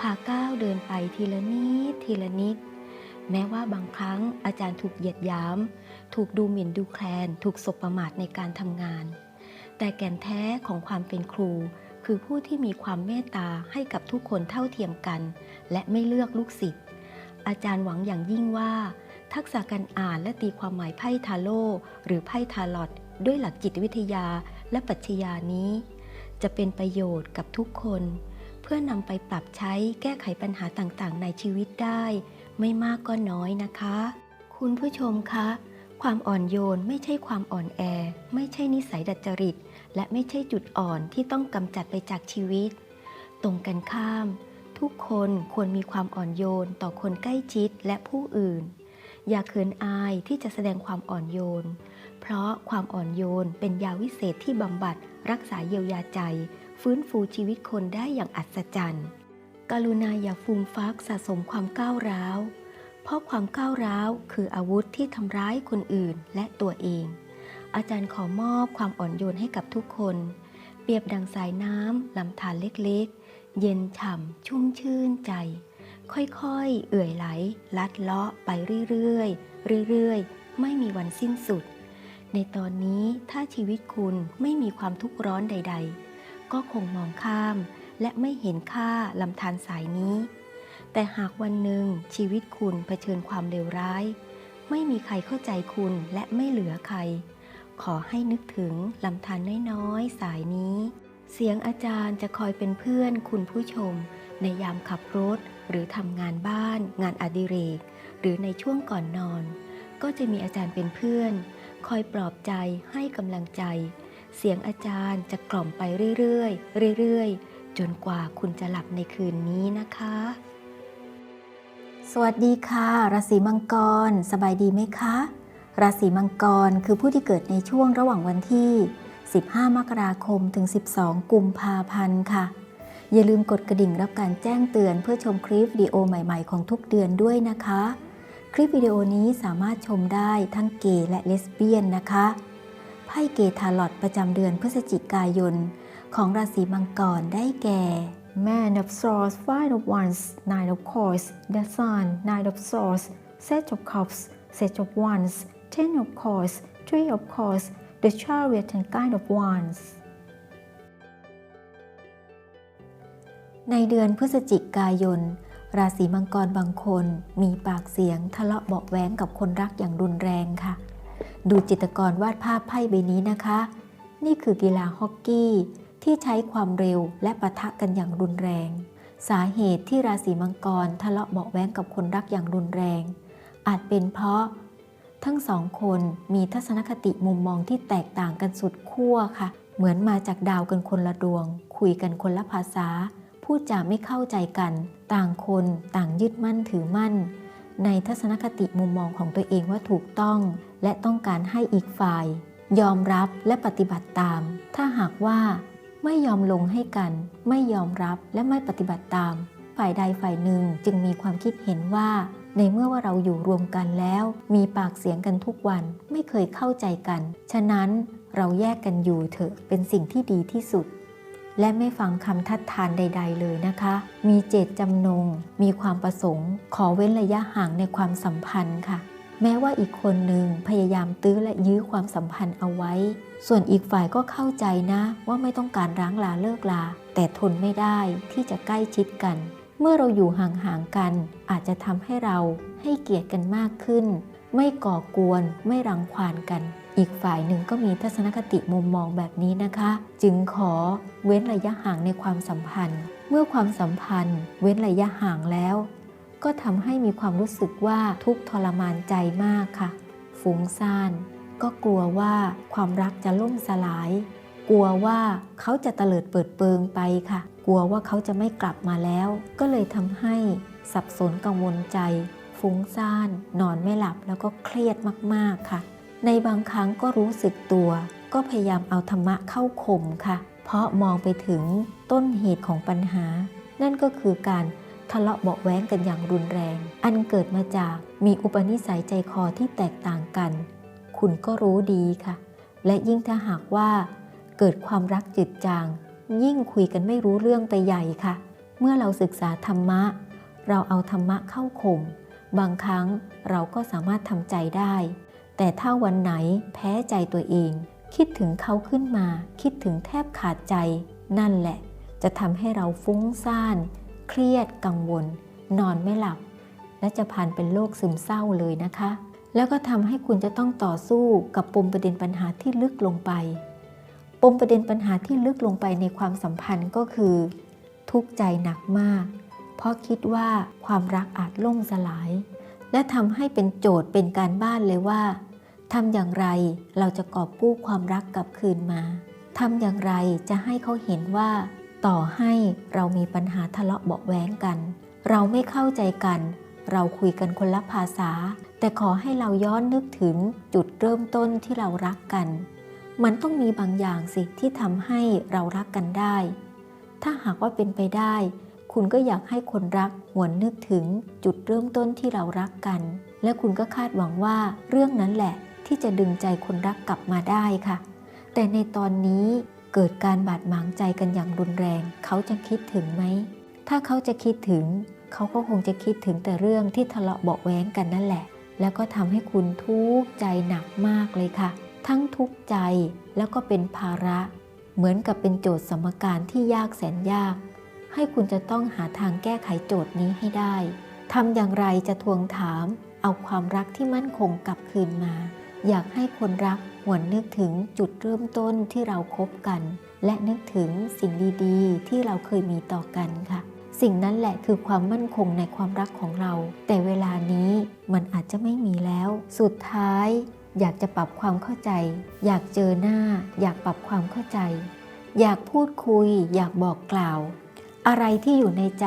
พาก้าวเดินไปทีละนิดทีละนิด แม้ว่าบางครั้งอาจารย์ถูกเหยียดหยาม ถูกดูหมิ่นดูแคลน ถูกสบประมาทในการทำงาน แต่แก่นแท้ของความเป็นครู คือผู้ที่มีความเมตตาให้กับทุกคนเท่าเทียมกัน และไม่เลือกลูกศิษย์อาจารย์หวังอย่างยิ่งว่า ทักษะการอ่านและตีความหมายไพ่ทาโร่หรือไพ่ทาลอตด้วยหลักจิตวิทยาและปรัชญานี้ จะเป็นประโยชน์กับทุกคน เพื่อนำไปปรับใช้แก้ไขปัญหาต่างๆ ในชีวิตได้ ไม่มากก็น้อยนะคะ คุณผู้ชมคะ ความอ่อนโยนไม่ใช่ความอ่อนแอ ไม่ใช่นิสัยดัดจริต และไม่ใช่จุดอ่อนที่ต้องกำจัดไปจากชีวิต ตรงกันข้าม ทุกคนควรมีความอ่อนโยนต่อคนใกล้ชิดและผู้อื่น อย่าเขินอายที่จะแสดงความอ่อนโยน เพราะความอ่อนโยนเป็นยาวิเศษที่บำบัดรักษาเยียวยาใจ ฟื้นฟูชีวิตคนได้อย่างอัศจรรย์ กรุณาอย่าฟูมฟักสะสมความก้าวร้าว เพราะความก้าวร้าวคืออาวุธที่ทำร้ายคนอื่นและตัวเอง อาจารย์ขอมอบความอ่อนโยนให้กับทุกคน เปรียบดังสายน้ำลำธารเล็กๆ เย็นฉ่ำชุ่มชื่นใจ ค่อยๆ เอื่อยไหล ลัดเลาะไปเรื่อยๆ เรื่อยๆ ไม่มีวันสิ้นสุดในตอนนี้ถ้าชีวิตคุณไม่มีความทุกข์ร้อนใด ๆ ก็คงมองข้าม และไม่เห็นค่าลำธารสายนี้ แต่หากวันหนึ่งชีวิตคุณเผชิญความเลวร้าย ไม่มีใครเข้าใจคุณและไม่เหลือใคร ขอให้นึกถึงลำธารน้อยๆ สายนี้ เสียงอาจารย์จะคอยเป็นเพื่อนคุณผู้ชม ในยามขับรถ หรือทำงานบ้าน งานอดิเรก หรือในช่วงก่อนนอน ก็จะมีอาจารย์เป็นเพื่อน คอยปลอบใจให้กำลังใจ เสียงอาจารย์จะกล่อมไปเรื่อยๆ เรื่อยๆ จนกว่าคุณจะหลับในคืนนี้นะคะ สวัสดีค่ะ ราศีมังกร สบายดีไหมคะ ราศีมังกรคือผู้ที่เกิดในช่วงระหว่างวันที่ 15 มกราคมถึง 12 กุมภาพันธ์ค่ะ อย่าลืมกดกระดิ่งรับการแจ้งเตือนเพื่อชมคลิปวิดีโอใหม่ๆ ของทุกเดือนด้วยนะคะ คลิปวิดีโอนี้สามารถชมได้ทั้งเกย์และเลสเบี้ยนนะคะ ไพ่เกทาลอตประจำเดือนพฤศจิกายน ของราศีมังกรได้แก่ Man of Swords Five of Wands Nine of Coins The Sun Nine of Swords Set of Cups Set of Wands Ten of Coins Three of Coins The Chariot and Kind of Wands ในเดือนพฤศจิกายน ราศีมังกรบางคนมีปากเสียงทะเลาะเบาะแว้งกับคนรักอย่างรุนแรงค่ะ ดูจิตรกรวาดภาพไพ่ใบนี้นะคะ นี่คือกีฬาฮอกกี้ ที่ใช้ความเร็วและปะทะกันอย่างรุนแรง สาเหตุที่ราศีมังกรทะเลาะเบาะแว้งกับคนรักอย่างรุนแรง อาจเป็นเพราะ ทั้งสองคนมีทัศนคติมุมมองที่แตกต่างกันสุดขั้วค่ะ เหมือนมาจากดาวกันคนละดวง คุยกันคนละภาษาพูดจาไม่เข้าใจกัน ต่างคนต่างยึดมั่นถือมั่น ในทัศนคติมุมมองของตัวเองว่าถูกต้อง และต้องการให้อีกฝ่าย ยอมรับและปฏิบัติตาม ถ้าหากว่า ไม่ยอมลงให้กัน ไม่ยอมรับและไม่ปฏิบัติตาม ฝ่ายใดฝ่ายหนึ่งจึงมีความคิดเห็นว่า ในเมื่อว่าเราอยู่รวมกันแล้ว มีปากเสียงกันทุกวันไม่เคยเข้าใจกัน ฉะนั้นเราแยกกันอยู่เถอะเป็นสิ่งที่ดีที่สุด และไม่ฟังคำทัดทานใด ๆ เลยนะคะ มีเจตจำนง มีความประสงค์ ขอเว้นระยะห่างในความสัมพันธ์ค่ะ แม้ว่าอีกคนหนึ่งพยายามตื้อและยื้อความสัมพันธ์เอาไว้ ส่วนอีกฝ่ายก็เข้าใจนะ ว่าไม่ต้องการร้างลาเลิกลา แต่ทนไม่ได้ที่จะใกล้ชิดกัน เมื่อเราอยู่ห่างๆกัน อาจจะทำให้เราให้เกียรติกันมากขึ้น ไม่ก่อกวน ไม่รังควานกัน อีกฝ่ายหนึ่งก็มีทัศนคติมุมมองแบบนี้นะคะ จึงขอเว้นระยะห่างในความสัมพันธ์ เมื่อความสัมพันธ์ เว้นระยะห่างแล้ว ก็ทำให้มีความรู้สึกว่าทุกทรมานใจมากค่ะ ฟุ้งซ่าน ก็กลัวว่าความรักจะล่มสลาย กลัวว่าเขาจะเตลิดเปิดเปิงไปค่ะ กลัวว่าเขาจะไม่กลับมาแล้ว ก็เลยทำให้สับสนกังวลใจ ฟุ้งซ่าน นอนไม่หลับแล้วก็เครียดมากๆค่ะ ในบางครั้งก็รู้สึกตัว ก็พยายามเอาธรรมะเข้าข่มค่ะ เพราะมองไปถึงต้นเหตุของปัญหา นั่นก็คือการทะเลาะเบาะแว้งกันอย่างรุนแรง อันเกิดมาจากมีอุปนิสัยใจคอที่แตกต่างกัน คุณก็รู้ดีค่ะ และยิ่งถ้าหากว่า เกิดความรักจืดจาง ยิ่งคุยกันไม่รู้เรื่องไปใหญ่ค่ะ เมื่อเราศึกษาธรรมะ เราเอาธรรมะเข้าข่ม บางครั้งเราก็สามารถทำใจได้ แต่ถ้าวันไหนแพ้ใจตัวเอง คิดถึงเขาขึ้นมา คิดถึงแทบขาดใจ นั่นแหละ จะทำให้เราฟุ้งซ่าน เครียดกังวล นอนไม่หลับ และจะผ่านเป็นโรคซึมเศร้าเลยนะคะ แล้วก็ทำให้คุณจะต้องต่อสู้กับปมประเด็นปัญหาที่ลึกลงไป ปมประเด็นปัญหาที่ลึกลงไปในความสัมพันธ์ก็คือ ทุกข์ใจหนักมาก เพราะคิดว่าความรักอาจล่มสลาย และทำให้เป็นโจทย์เป็นการบ้านเลยว่าทำอย่างไรเราจะกอบกู้ความรักกลับคืนมาทำอย่างไรจะให้เขาเห็นว่า ต่อให้เรามีปัญหาทะเลาะเบาะแว้งกัน เราไม่เข้าใจกัน เราคุยกันคนละภาษา แต่ขอให้เราย้อนนึกถึงจุดเริ่มต้นที่เรารักกัน มันต้องมีบางอย่างสิที่ทำให้เรารักกันได้ ถ้าหากว่าเป็นไปได้ คุณก็อยากให้คนรักหวนนึกถึงจุดเริ่มต้นที่เรารักกัน และคุณก็คาดหวังว่าเรื่องนั้นแหละที่จะดึงใจคนรักกลับมาได้ค่ะ แต่ในตอนนี้เกิดการบาดหมางใจกันอย่างรุนแรง เขาจะคิดถึงไหม ถ้าเขาจะคิดถึง เขาก็คงจะคิดถึงแต่เรื่องที่ทะเลาะเบาแว้งกันนั่นแหละ แล้วก็ทำให้คุณทุกข์ใจหนักมากเลยค่ะ ทั้งทุกข์ใจแล้วก็เป็นภาระ เหมือนกับเป็นโจทย์สมการที่ยากแสนยาก ให้คุณจะต้องหาทางแก้ไขโจทย์นี้ให้ได้ทำอย่างไรจะทวงถาม เอาความรักที่มั่นคงกลับคืนมา อยากให้คนรักหวนนึกถึงจุดเริ่มต้นที่เราคบกัน และนึกถึงสิ่งดีๆ ที่เราเคยมีต่อกันค่ะ สิ่งนั้นแหละคือความมั่นคงในความรักของเรา แต่เวลานี้มันอาจจะไม่มีแล้ว สุดท้าย อยากจะปรับความเข้าใจ อยากเจอหน้า อยากปรับความเข้าใจ อยากพูดคุย อยากบอกกล่าว อะไรที่อยู่ในใจ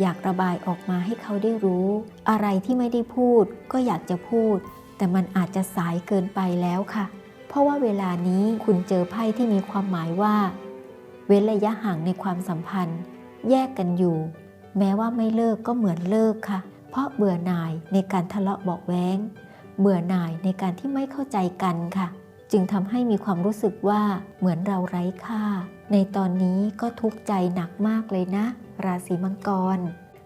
อยากระบายออกมาให้เขาได้รู้ อะไรที่ไม่ได้พูดก็อยากจะพูด แต่มันอาจจะสายเกินไปแล้วค่ะ เพราะว่าเวลานี้คุณเจอไพ่ที่มีความหมายว่า เว้นระยะห่างในความสัมพันธ์ แยกกันอยู่ แม้ว่าไม่เลิกก็เหมือนเลิกค่ะ เพราะเบื่อหน่ายในการทะเลาะเบาแว้ง เบื่อหน่ายในการที่ไม่เข้าใจกันค่ะ จึงทำให้มีความรู้สึกว่าเหมือนเราไร้ค่า ในตอนนี้ก็ทุกข์ใจหนักมากเลยนะ ราศีมังกร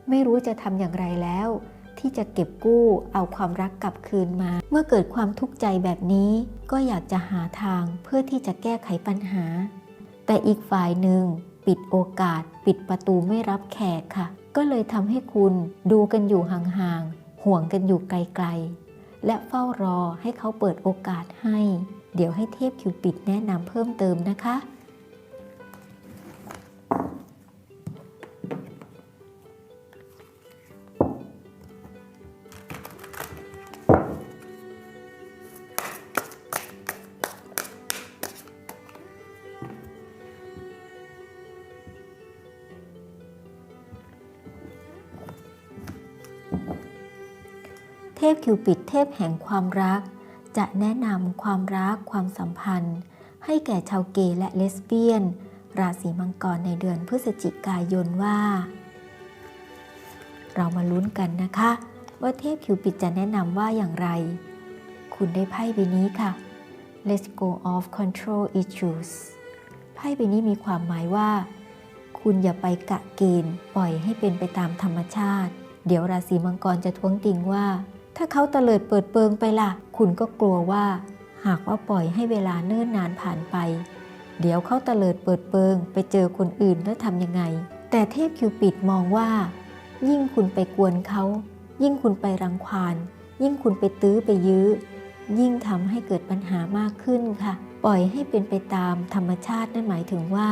ไม่รู้จะทำอย่างไรแล้ว ที่จะเก็บกู้เอาความรักกลับคืนมา เมื่อเกิดความทุกข์ใจแบบนี้ ก็อยากจะหาทางเพื่อที่จะแก้ไขปัญหา แต่อีกฝ่ายหนึ่ง ปิดโอกาส ปิดประตูไม่รับแขกค่ะ ก็เลยทำให้คุณดูกันอยู่ห่างๆห่วงกันอยู่ไกลๆและเฝ้ารอให้เขาเปิดโอกาสให้ เดี๋ยวให้เทพคิวปิดแนะนำเพิ่มเติมนะคะ เทพคิวปิดเทพแห่งความรัก จะแนะนำความรักความสัมพันธ์ ให้แก่ชาวเกย์และเลสเบี้ยน ราศีมังกรในเดือนพฤศจิกายนว่า เรามาลุ้นกันนะคะ ว่าเทพคิวปิดจะแนะนำว่าอย่างไร คุณได้ไพ่ใบนี้ค่ะ Let's go off control issues ไพ่ใบนี้มีความหมายว่า คุณอย่าไปกะเกณฑ์ปล่อยให้เป็นไปตามธรรมชาติ เดี๋ยวราศีมังกรจะท้วงติงว่า ถ้าเขาเตลิดเปิดเปิงไปล่ะ คุณก็กลัวว่า หากว่าปล่อยให้เวลาเนิ่นนานผ่านไป เดี๋ยวเขาเตลิดเปิดเปิง ไปเจอคนอื่นแล้วทำยังไง แต่เทพคิวปิดมองว่า ยิ่งคุณไปกวนเขา ยิ่งคุณไปรังควานยิ่งคุณไปตื้อไปยื้อ ยิ่งทำให้เกิดปัญหามากขึ้นค่ะ ปล่อยให้เป็นไปตามธรรมชาตินั่นหมายถึงว่า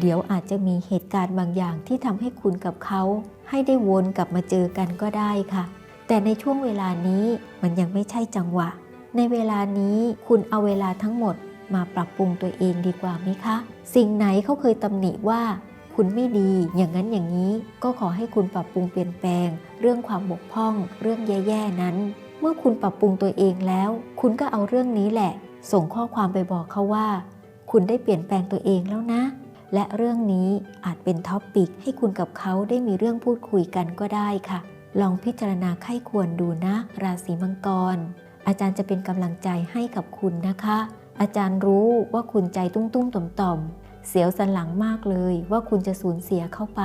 เดี๋ยวอาจจะมีเหตุการณ์บางอย่างที่ทำให้คุณกับเขา ให้ได้วนกลับมาเจอกันก็ได้ค่ะ แต่ในช่วงเวลานี้มันยังไม่ใช่จังหวะ ในเวลานี้คุณเอาเวลาทั้งหมดมาปรับปรุงตัวเองดีกว่าไหมคะ สิ่งไหนเขาเคยตำหนิว่า คุณไม่ดีอย่างนั้นอย่างนี้ ก็ขอให้คุณปรับปรุงเปลี่ยนแปลง เรื่องความบกพร่อง เรื่องแย่ๆนั้น เมื่อคุณปรับปรุงตัวเองแล้ว คุณก็เอาเรื่องนี้แหละ ส่งข้อความไปบอกเขาว่า คุณได้เปลี่ยนแปลงตัวเองแล้วนะ และเรื่องนี้อาจเป็นท็อปปิกให้คุณกับเขาได้มีเรื่องพูดคุยกันก็ได้ค่ะ ลองพิจารณาไข้ควรดูนะราศีมังกร อาจารย์จะเป็นกำลังใจให้กับคุณนะคะ อาจารย์รู้ว่าคุณใจตุ้มตุ้มต่อมต่อมๆเสียวสันหลังมากเลยว่าคุณจะสูญเสียเข้าไป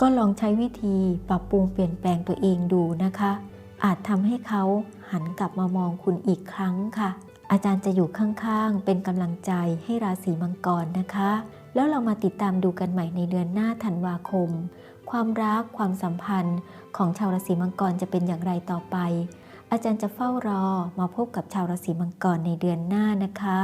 ก็ลองใช้วิธีปรับปรุงเปลี่ยนแปลงตัวเองดูนะคะ อาจทำให้เขาหันกลับมามองคุณอีกครั้งค่ะ อาจารย์จะอยู่ข้างๆ เป็นกำลังใจให้ราศีมังกรนะคะ แล้วเรามาติดตามดูกันใหม่ในเดือนหน้าธันวาคม ความรักความสัมพันธ์ของชาวราศีมังกรจะเป็นอย่างไรต่อไป อาจารย์จะเฝ้ารอมาพบกับชาวราศีมังกรในเดือนหน้านะคะ